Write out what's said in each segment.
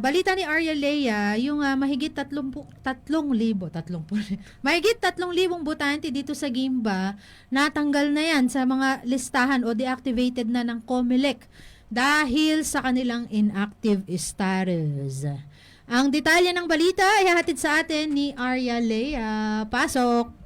balita ni Arya Lea, yung ah, mahigit tatlong, tatlong libo, tatlong mahigit tatlong libong botante dito sa Gimba, natanggal na yan sa mga listahan o deactivated na ng COMELEC dahil sa kanilang inactive status. Ang detalye ng balita ay hatid sa atin ni Arya Lea. Pasok!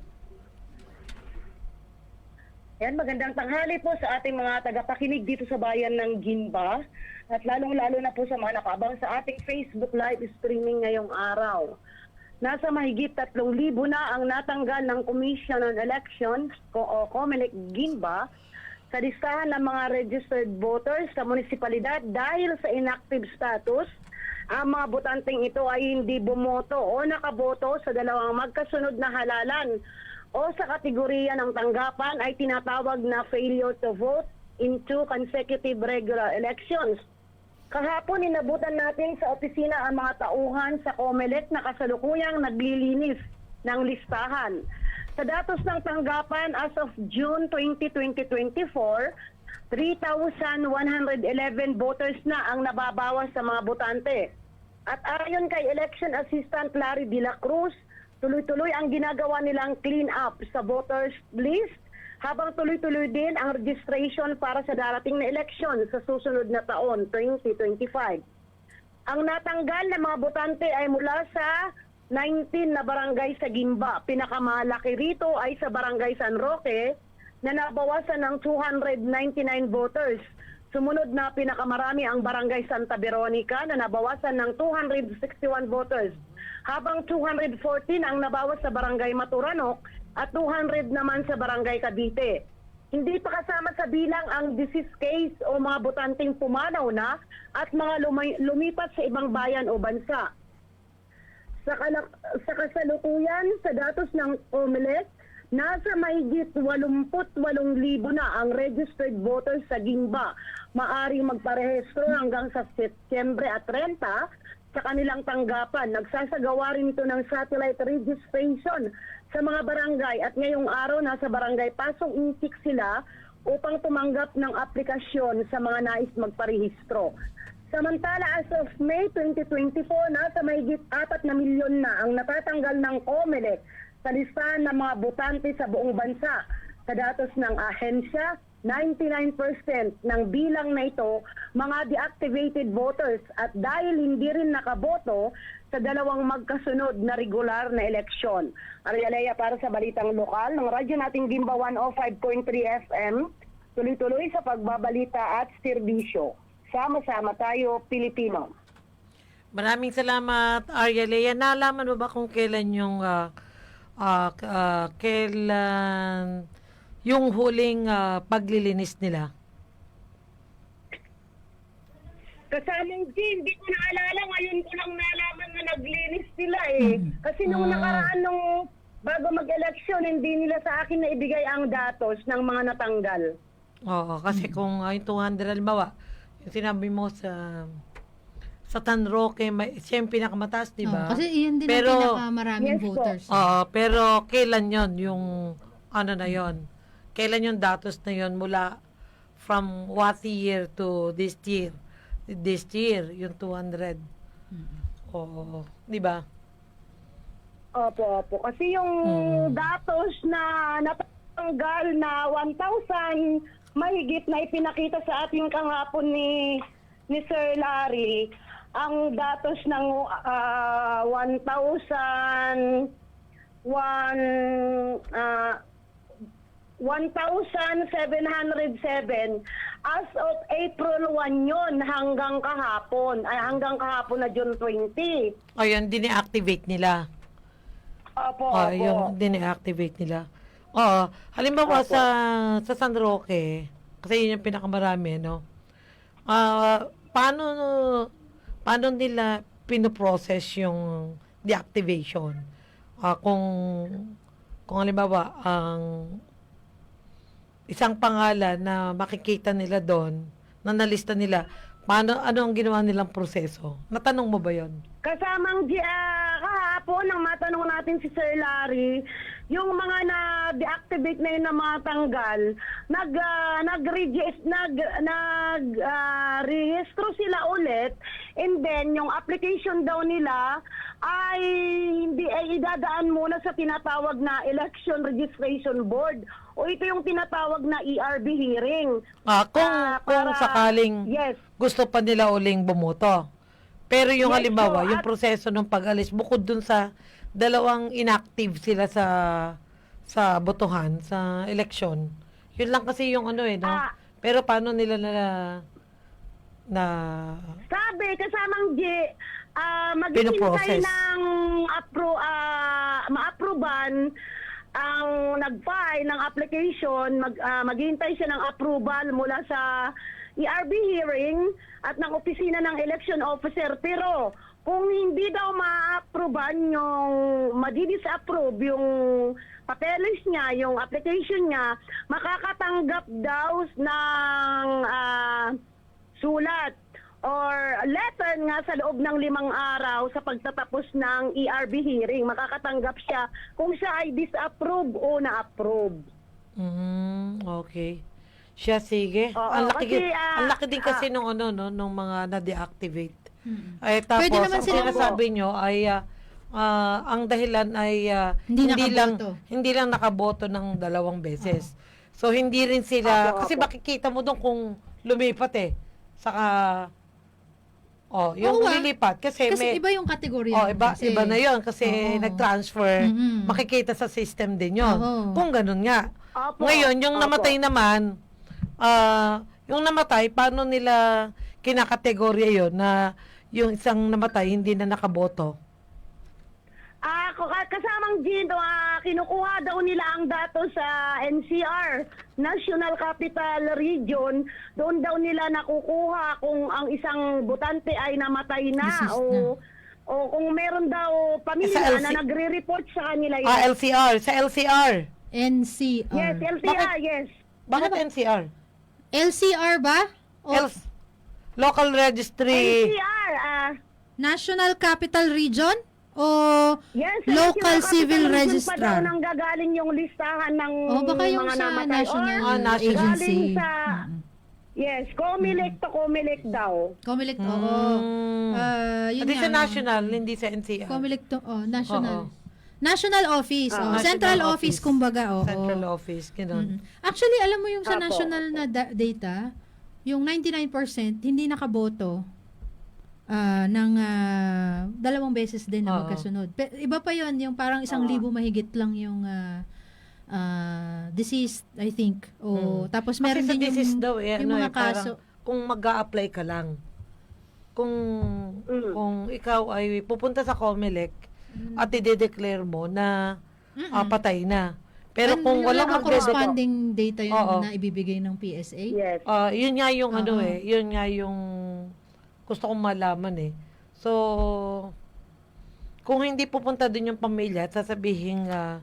Yan, magandang tanghali po sa ating mga tagapakinig dito sa bayan ng Gimba at lalong-lalo na po sa mga nakaabang sa ating Facebook live streaming ngayong araw. Nasa mahigit 3,000 na ang natanggal ng Commission on Elections o COMELEC Gimba sa listahan ng mga registered voters sa munisipalidad dahil sa inactive status. Ang mga botanteng ito ay hindi bumoto o nakaboto sa dalawang magkasunod na halalan o sa kategorya ng tanggapan ay tinatawag na failure to vote in two consecutive regular elections. Kahapon inabutan natin sa opisina ang mga tauhan sa COMELEC na kasalukuyang naglilinis ng listahan. Sa datos ng tanggapan as of June 20, 2024, 3,111 voters na ang nababawas sa mga botante. At ayon kay Election Assistant Larry De La Cruz, tuloy-tuloy ang ginagawa nilang clean up sa voters list habang tuloy-tuloy din ang registration para sa darating na eleksyon sa susunod na taon, 2025. Ang natanggal na mga botante ay mula sa 19 na barangay sa Gimba. Pinakamalaki rito ay sa barangay San Roque na nabawasan ng 299 voters. Sumunod na pinakamarami ang barangay Santa Veronica na nabawasan ng 261 voters. Habang 214 ang nabawas sa barangay Maturanok at 200 naman sa barangay Cavite. Hindi pa kasama sa bilang ang disease case o mga botanteng pumanaw na at mga lumay- lumipat sa ibang bayan o bansa. Sa, kalak- sa kasalukuyan, sa datos ng COMELEC, nasa mahigit 88,000 na ang registered voters sa Gimba. Maaring magparehistro hanggang sa Setyembre at 30 sa kanilang tanggapan. Nagsasagawa rin ito ng satellite registration sa mga barangay at ngayong araw nasa barangay Pasong Intik sila upang tumanggap ng aplikasyon sa mga nais magparehistro. Samantala, as of May 2024, nasa mahigit 4 na milyon na ang natatanggal ng COMELEC sa listahan ng mga botante sa buong bansa. Sa datos ng ahensya, 99% ng bilang na ito mga deactivated voters at dahil hindi rin nakaboto sa dalawang magkasunod na regular na eleksyon. Arialea para sa Balitang Lokal ng radyo nating Gimba 105.3 FM, tuloy-tuloy sa pagbabalita at serbisyo. Sama-sama tayo, Pilipino. Maraming salamat, Arya Lea. Nalaman mo ba kung kailan yung ah, k- ah, kailan yung huling ah, paglilinis nila? Kasamang G, hindi ko naalala. Ngayon ko lang nalaman na naglinis sila eh. Kasi nung Ah. nakaraan nung bago mag-eleksyon, hindi nila sa akin na ibigay ang datos ng mga natanggal. Oo, kasi kung uh, yung 200, halimbawa, yung sinabi mo sa sa Tan Roque, may, siya yung pinakamataas, di ba? Oh, kasi iyan din Pero- ang pinakamaraming Yes po. voters. Oo, pero kailan yon yung ano na yon? Kailan yung datos na yon mula from what year to this year? This year, yung 200. Oo, di ba? Opo, opo. Kasi yung Mm. datos na natanggal na 1,000 mahigit na ipinakita sa ating kahapon ni ni Sir Larry, ang datos ng ah, 1,000 one ah, 1,707 as of April 1 yon hanggang kahapon ay hanggang kahapon na June 20. O yun, dine-activate nila. Opo, O, opo. yung dine-activate nila. Oo. Halimbawa Opo. sa sa San Roque, kasi yun yung pinakamarami, no? Ah, paano paano nila pinoprocess yung deactivation? Ah, kung kung halimbawa ang isang pangalan na makikita nila doon, na nalista nila, paano ano ang ginawa nilang proseso? Natanong mo ba 'yon? Kasamang di, ah, kahapon, nang matanong natin si Sir Larry, yung mga na-deactivate na yun na mga tanggal, nag, ah, nag-regis- nag, nag, ah, rehistro sila ulit and then yung application daw nila ay hindi ay idadaan muna sa tinatawag na Election Registration Board o ito yung tinatawag na ERB hearing. Ah, kung, kung para- sakaling Yes. gusto pa nila uling bumoto. Pero yung halimbawa, so, yung proseso ng pag-alis, bukod dun sa dalawang inactive sila sa sa botohan, sa election. Yun lang kasi yung ano eh, no? Ah. Pero paano nila na na Sabi, kasamang G, ah maghihintay ng appro, ah, ma-approban ang nag-file ng application, mag, ah, maghihintay siya ng approval mula sa ERB hearing at ng opisina ng election officer. Pero kung hindi daw ma-approban yung, madi-disapprove yung papeles niya, yung application niya, makakatanggap daw ng ah, sulat or letter nga sa loob ng limang araw sa pagtatapos ng ERB hearing. Makakatanggap siya kung siya ay disapprove o na-approve. mm, okay. Siya sige. Oo, ang laki kasi, ah, ang laki din kasi ah, nung ano no nung mga na-deactivate. Mm. Ay tapos Pwede naman ang sinasabi nyo ay ah, ah, ang dahilan ay ah, Hindi lang nakaboto. hindi lang nakaboto ng dalawang beses. So hindi rin sila Opo, kasi opo. makikita mo doon kung lumipat eh. Saka Oh, yung Oo, ah. lilipat kasi, Kasi may iba yung kategorya. Oh, iba kasi, iba na 'yon kasi Oo. nag-transfer. Mhm. Makikita sa system din 'yon. Oo. Kung ganun nga. Opo, Ngayon, yung opo. namatay naman, ah, yung namatay, paano nila kinakategorya yon na yung isang namatay hindi na nakaboto? Ah, ko- kasamang Gino, ah, kinukuha daw nila ang datos sa NCR, National Capital Region. Doon daw nila nakukuha kung ang isang botante ay namatay na Deceased o o kung meron daw pamilya na nagre-report sa kanila. Ah, Yes, LCR. Sa LCR. NCR. yes LCR, Bakit? yes. Bakit Ano NCR? LCR ba? O Else, local registry. NCR, ah, National Capital Region? O Yes, Local National Civil Registrar. Pa daw nang gagaling yung listahan ng O baka yung mga sa namatay. National Or Ah, national. Agency. galing sa, Mm-mm. yes, Comelec to Comelec daw. Comelec, oo. Mm. Ah, yun Hindi nga, sa no? national, hindi sa NCR. Comelec to, oh, national. Oo. National Office, Ah, oh, National Central Office, kumbaga, oo. Central office, Mm. gano'n. Actually, alam mo yung sa Apo, national na da- data, yung 99% hindi nakaboto ah, ng ah, dalawang beses din na Oo. magkasunod. Pe- iba pa yon yung parang isang Oo. libo mahigit lang yung ah, ah, deceased, I think. O, Mm. tapos Kasi meron sa din yung, daw, eh, yung ano mga eh, kaso. kung mag apply ka lang, kung Mm. kung ikaw ay pupunta sa COMELEC at i-declare mo na Mm-mm. ah, patay na. Pero kung yung walang magde-declare, corresponding data yun Oo. na ibibigay ng PSA. Yes. ah, yun nga yung ano Oo. eh, yun nga yung gusto kong malaman eh. So, kung hindi pupunta din yung pamilya at sasabihin ah,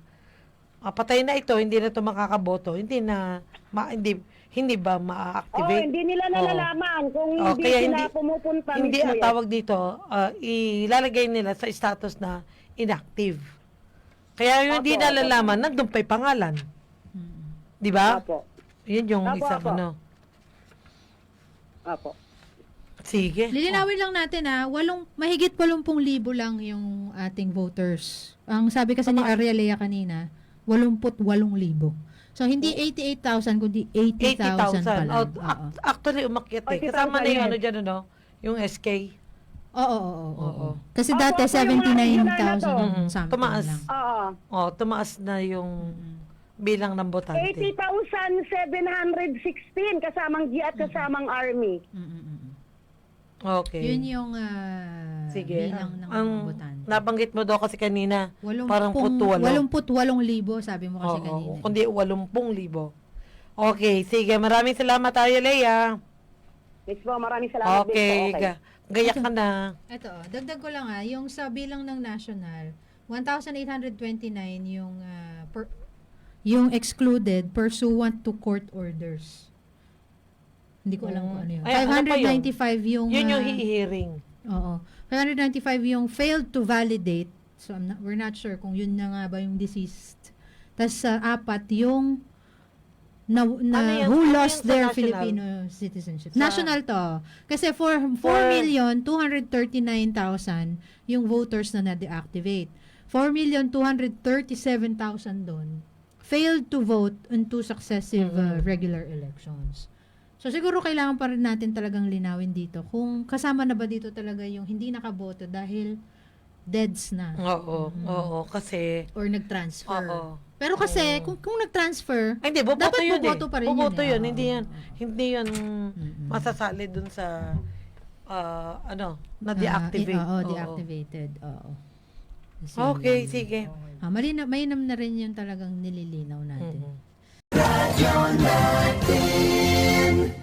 ah, patay na ito, hindi na ito makakaboto, hindi na, ma, hindi, hindi ba Oh, ma-activate? hindi nila Oo. nalalaman kung Oh, hindi kaya sila hindi- pumupunta hindi mismo. ang yes. tawag dito, ah, ilalagay nila sa status na inactive. Kaya yung hindi Apo, apo. nalalaman, nandun pa'y pangalan. Di ba? Apo. Yun yung Apo, isang apo. ano. Apo. Sige. Lilinawin lang natin ha, walong, mahigit 80,000 lang yung ating voters. Ang sabi kasi ni Aria Lea kanina, 88,000. So, hindi 88,000, kundi 80,000 pa 80,000. lang. Oh, Oo. actually, umakyat eh. 80,000 Kasama na yung ano dyan, ano? Yung SK. Oo, oo, oo, oo. Oo. Kasi Opo, dati, opo, yung mga regular na 79,000 to. Mm-mm. something Tumaas. lang. Oo. Oh, tumaas na yung Mm-mm. bilang ng botante. 80,716 kasamang G at kasamang Army. Mm-mm. Okay. Yun yung ah, Sige. bilang ng ang mga botante. nabanggit mo daw kasi kanina, Walumpung- parang putuwalo. 88,000 sabi mo kasi Oo, kanina. kundi 80,000. Okay, sige. Maraming salamat tayo, Leia. Miss po, maraming salamat Okay. din po. ga- Gayak ka na. Ito, oh, dagdag ko lang ah, yung sa bilang ng national, 1,829 yung ah, per, yung excluded pursuant to court orders. Hindi ko alam kung ano yun. Ay, ano pa yun? 595 yung Yun yung ah, hearing. Oo. 595 yung failed to validate. So, I'm not, we're not sure kung yun na nga ba yung deceased. Tapos sa apat, yung na, na Ano who Ano lost sa their national? Filipino citizenship. Sa- national to. Kasi for 4 For- million 239,000 yung voters na na-deactivate. 4 million 237,000 doon failed to vote in two successive uh, regular elections. So siguro kailangan pa rin natin talagang linawin dito kung kasama na ba dito talaga yung hindi nakaboto dahil deads na Oo, Mm. oo, kasi, or nag-transfer. oo. Pero kasi Oo. kung kung nag-transfer, Ay, hindi, boboto Dapat yun boboto eh. pa rin yun boboto eh. yun, Oo, hindi yan, oo. hindi yan masasali dun sa, ah, ano, ah, na-deactivate. i- oo, Oo. deactivated. Oo. Kasi Okay, yun. sige. Ah, malinaw, mainam na rin yung talagang nililinaw natin. you're not in.